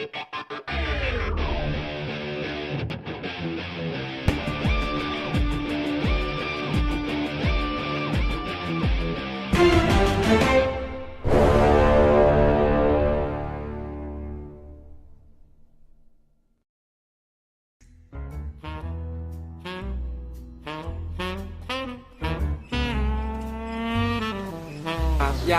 ย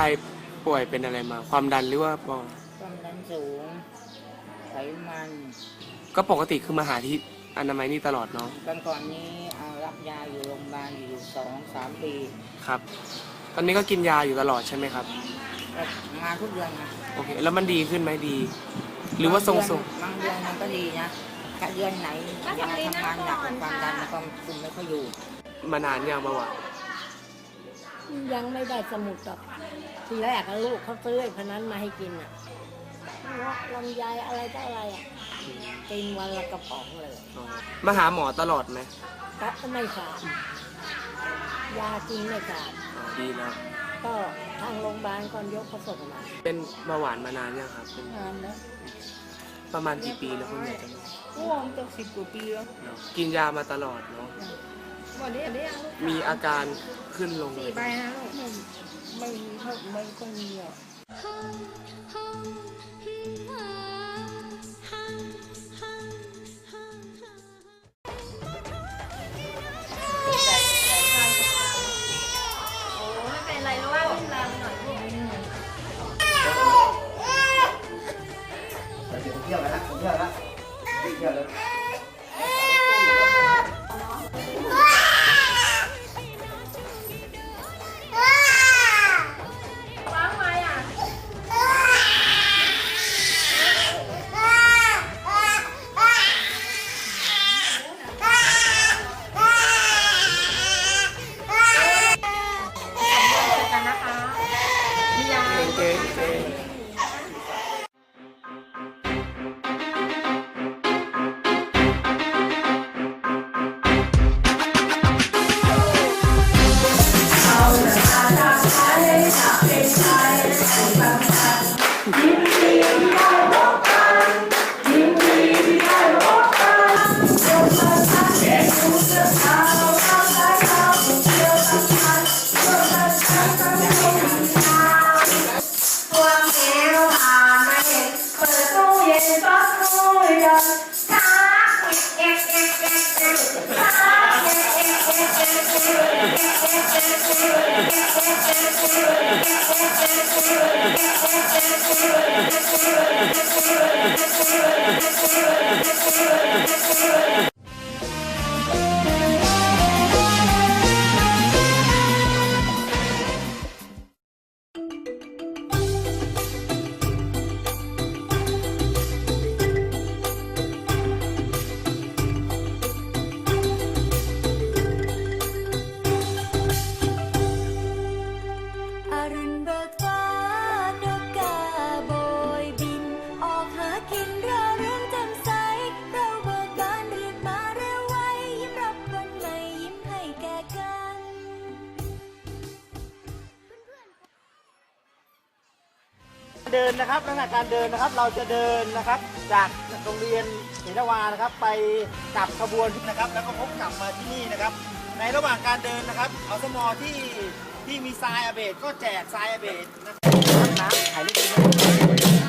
ายป่วยเป็นอะไรมา ความดันหรือว่าเบา ความดันสูง ไขมัน ก็ปกติคือมาหาที่อนามัยนี่ตลอดเนาะตอนก่อนนี้เอารับยาอยู่โรงพยาบาลอยู่สองสามปีครับ ตอนนี้ก็กินยาอยู่ตลอดใช่ไหมครับก็มาทุกเดือนนะโอเค แล้วมันดีขึ้นไหมดี หรือว่าทรงทรงบางเดือนมันก็ดีนะถ้าเดือนไหนยาทำงานหนักความดันมันก็คุมไม่ค่อยอยู่ ๆมานานยังเบาหวานยังไม่ได้สมุดหรอกทีแรกอะลูกเขาซื้อไอ้พนันมาให้กินอะ เงาะลำไยอะไรก็อะไรอะกินวันละกระป๋องเลยอ๋อมาหาหมอตลอดไหมก็ไม่ขาดยากินไม่ขาดอ๋อดีแล้วก็ทางโรงพยาบาลก่อนยกเขาส่งมา เป็นเบาหวานมานานยังครับเป็นนานแล้วประมาณกี่ปีแล้วคุณหมอจะรู้โอ้มจะสิบกว่าปีแล้วเนอะกินยามาตลอดเนาะวันนี้อันนี้ยังลูกมีอาการขึ้นลงเลยใบนะลูกไม่ไม่ไม่ไม่ค่อยมีอะผม เที่ยวแล้วผมเที่ยวแล้วเที่ยวแล้ว เดินนะครับลักษณะการเดินนะครับ เราจะเดินนะครับ จากโรงเรียนเสนาวานะครับ ไปกลับขบวนนะครับ แล้วก็พบกลับมาที่นี่นะครับ ในระหว่างการเดินนะครับเอาสมอที่ที่มีทรายอาเบดก็แจกทรายอาเบดนะครับน้ำถ่ายรูป